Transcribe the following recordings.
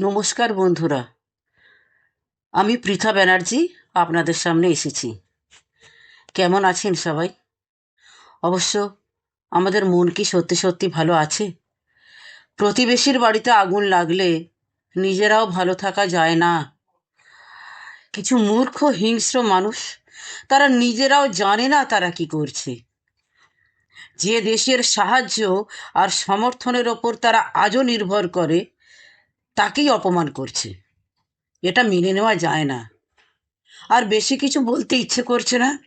নমস্কার বন্ধুরা। আমি পৃথা ব্যানার্জি, আপনাদের সামনে এসেছি। কেমন আছেন সবাই? অবশ্য আমাদের মন কি সত্যি সত্যি ভালো আছে? প্রতিবেশীর বাড়িতে আগুন লাগলে নিজেরাও ভালো থাকা যায় না। কিছু মূর্খ, হিংস্র মানুষ, তারা নিজেরাও জানে না তারা কি করছে। যে দেশের সাহায্য আর সমর্থনের ওপর তারা আজও নির্ভর করে তাকেই অপমান করছে। এটা মেনে নেওয়া যায় না। আর বেশি কিছু বলতে ইচ্ছে করছে না।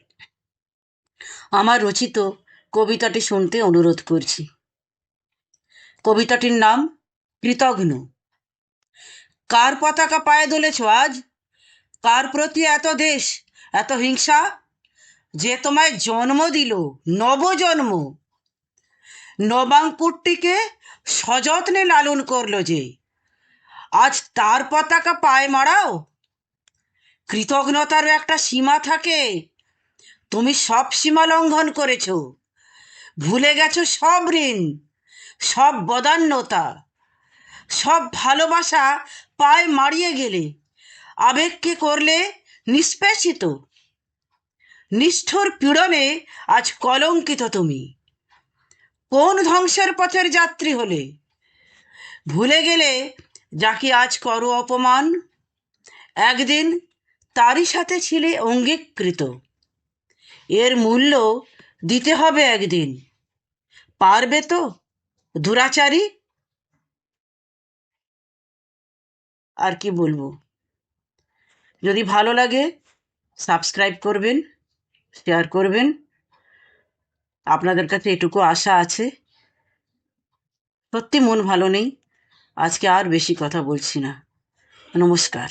আমার রচিত কবিতাটি শুনতে অনুরোধ করছি। কবিতাটির নাম কৃতঘ্ন। কার পতাকা পায়ে দোলেছ আজ? কার প্রতি এত দেশ, এত হিংসা? যে তোমায় জন্ম দিল, নবজন্ম। নবাঙ্কুরটিকে সযত্নে লালন করল যে আজ তার পতাকা পায়ে মারাও। কৃতজ্ঞতারও একটা সীমা থাকে। তুমি সব সীমা লঙ্ঘন করেছ। ভুলে গেছো সব ঋণ, সব বদান্যতা, সব ভালোবাসা পায়ে মারিয়ে গেলে। আবেগকে করলে নিষ্পেষিত। নিষ্ঠুর পীড়নে আজ কলঙ্কিত তুমি। কোন ধ্বংসের পথের যাত্রী হলে? ভুলে গেলে যাকে আজ করো অপমান। একদিন তারই সাথে ছিলে অঙ্গীকৃত। এর মূল্য দিতে হবে একদিন। পারবে তো, দুরাচারী? আর কি বলব? যদি ভালো লাগে, সাবস্ক্রাইব করবেন, শেয়ার করবেন। আপনাদের কাছে এটুকু আশা আছে। সত্যি মন ভালো নেই। আজকে আর বেশি কথা বলছি না। নমস্কার।